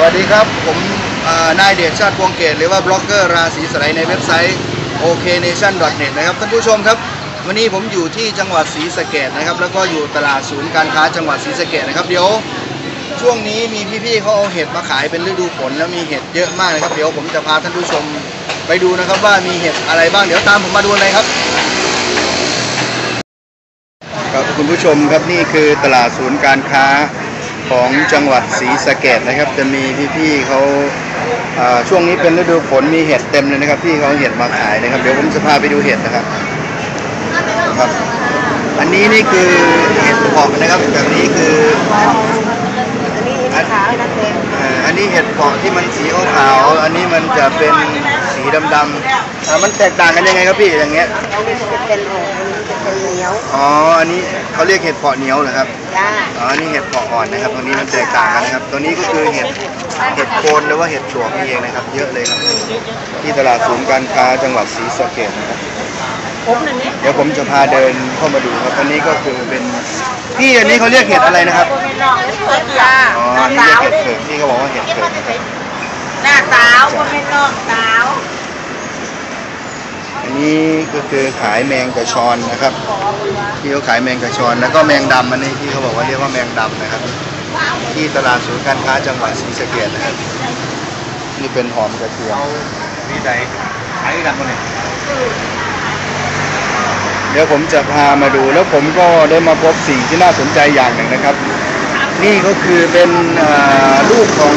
สวัสดีครับ ผมนายเดชชาติพวงเกตหรือว่าบล็อกเกอร์ราศีสไลในเว็บไซต์ oknation.net นะครับท่านผู้ชมครับ วันนี้ผมอยู่ที่จังหวัดศรีสะเกดนะครับ แล้วก็อยู่ตลาดศูนย์การค้าจังหวัดศรีสะเกดนะครับเดี๋ยวช่วงนี้มีพี่ๆเขาเอาเห็ดมาขายเป็นฤดูฝนแล้วมีเห็ดเยอะมากนะครับ เดี๋ยวผมจะพาท่านผู้ชมไปดูนะครับว่ามีเห็ดอะไรบ้างเดี๋ยวตามผมมาดูเลยครับครับคุณผู้ชมครับนี่คือตลาดศูนย์การค้า ของจังหวัดศรีสะเกดนะครับ จะมีพี่ๆเขาอ่าช่วงนี้เป็นฤดูฝนมีเห็ดเต็มเลยนะครับพี่เขาเอาเห็ดมาขายนะครับ เดี๋ยวผมจะพาไปดูเห็ดนะครับครับ อันนี้นี่คือเห็ดเผาะนะครับแบบนี้คืออันนี้เห็ดขาวนะเต็มเอ่ออันนี้เห็ดเผาะที่มันสีขาวๆอันนี้มันจะเป็นสีดำๆอ่ามันแตกต่างกันยังไงครับพี่อย่างเงี้ยอันนี้จะเป็นโอ่งอันนี้จะเป็นเหนียวอ๋ออันนี้เขาเรียกเห็ดเผาะเหนียวเหรอครับ จ้าอ๋อ นี่เห็ดเผาะอ่อนนะครับ ตัวนี้มันแตกต่างกันนะครับ ตัวนี้ก็คือเห็ด เห็ดโคนหรือว่าเห็ดปลวกนี่เองนะครับ เยอะเลยครับ ที่ตลาดศูนย์การค้าจังหวัดศรีสะเกษนะครับผมนั่นนี่เดี๋ยวผมจะพาเดินเข้ามาดูครับอันนี้ก็คือเป็น พี่อันนี้เขาเรียกเห็ดอะไรนะครับเปิดจ้าอ๋อหน้าอันนี้สาเรียกวเห็ดเผือกพี่เขาบอกว่าเห็ดเผือกนะครับ หน้าสาวคนเป็นนอกสาว อันนี้ก็คือขายแมงกระชอนนะครับที่เขาขายแมงกระชอน แล้วก็แมงดำอันนี้ที่เขาบอกว่าเรียกว่าแมงดำนะครับ ที่ตลาดศูนย์การค้าจังหวัดศรีสะเกษนะครับนี่เป็นหอมกระเทียมนี่ใจขายกันมาเนี่ยเดี๋ยวผมจะพามาดูแล้วผมก็ได้มาพบสิ่งที่น่าสนใจอย่างหนึ่งนะครับ นี่ก็คือเป็นอ่าลูกของ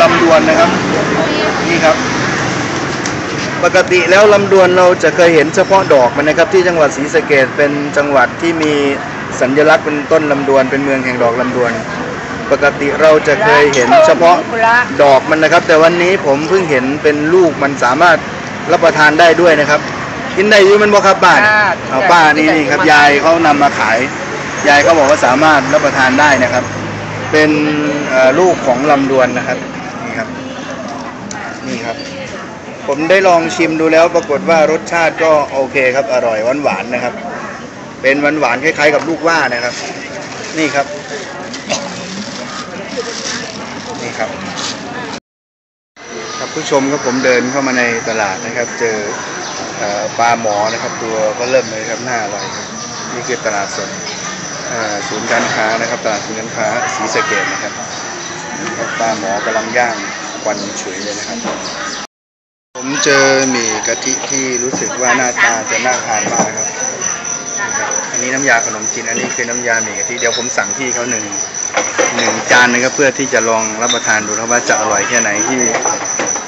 ลำดวนนะครับ นี่ครับ ปกติแล้วลำดวนเราจะเคยเห็นเฉพาะดอกมันนะครับ ที่จังหวัดศรีสะเกดเป็นจังหวัดที่มีสัญลักษณ์เป็นต้นลำดวนเป็นเมืองแห่งดอกลำดวน ปกติเราจะเคยเห็นเฉพาะดอกมันนะครับ แต่วันนี้ผมเพิ่งเห็นเป็นลูกมันสามารถรับประทานได้ด้วยนะครับ กินได้อยูมันบ่ครับป้าเอาป้านี่นี่ครับยายเขานำมาขาย ยายเขาบอกว่าสามารถรับประทานได้นะครับ เป็นเอ่อลูกของลำดวนนะครับนี่ครับนี่ครับ ผมได้ลองชิมดูแล้วปรากฏว่ารสชาติก็โอเคครับ อร่อยหวานหวานๆนะครับ เป็นหวานหวานๆคล้ายๆกับลูกว่านะครับ นี่ครับ นี่ครับ ครับผู้ชมครับผมเดินเข้ามาในตลาดนะครับ เจออปลาหมอนะครับ ตัวก็เริ่มเลยครับหน้าอร่อยครับนี่คือตลาดสดศูนย์การค้านะครับ ตลาดศูนย์การค้าศรีสะเกดนะครับปลาหมอกำลังย่างควันฉุยเลยนะครับ เจอหมี่กะทิที่รู้สึกว่าหน้าตาจะน่าทานมากครับนะครับ อันนี้น้ำยาขนมจีน อันนี้คือน้ำยาหมี่กะทิ เดี๋ยวผมสั่งพี่เขาหนึ่งหนึ่งจานนะครับเพื่อที่จะลองรับประทานดูครับว่าจะอร่อยแค่ไหนที่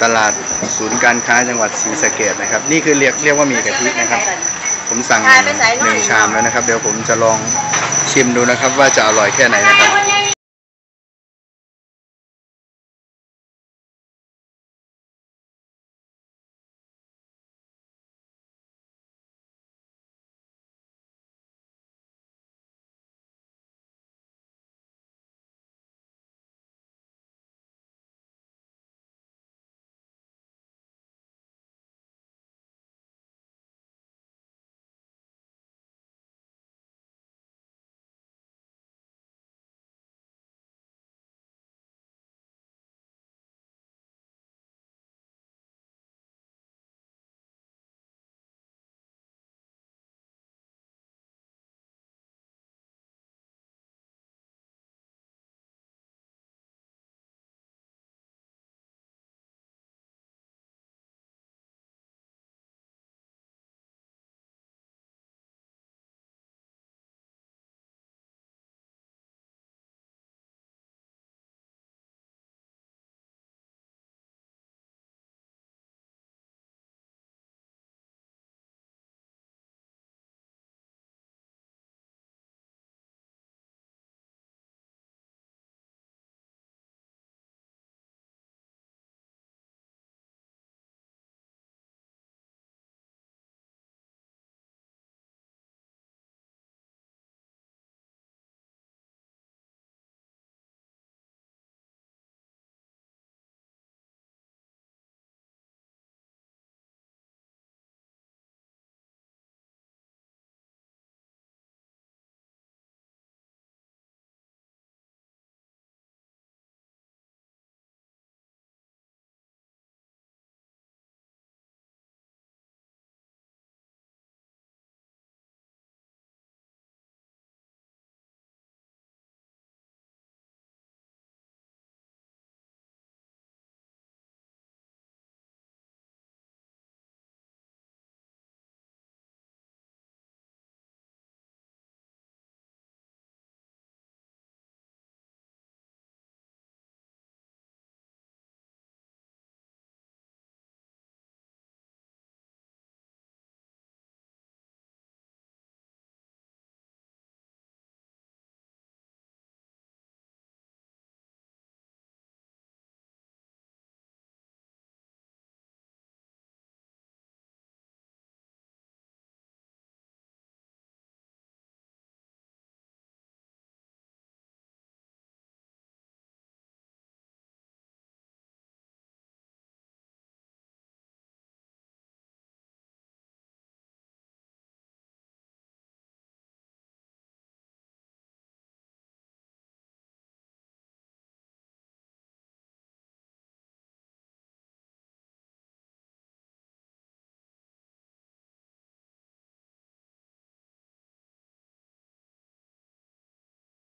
ตลาดศูนย์การค้าจังหวัดศรีสะเกดนะครับ นี่คือเรียกเรียกว่าหมี่กะทินะครับ ผมสั่งหนึ่งชามแล้วนะครับ เดี๋ยวผมจะลองชิมดูนะครับ ว่าจะอร่อยแค่ไหนนะครับ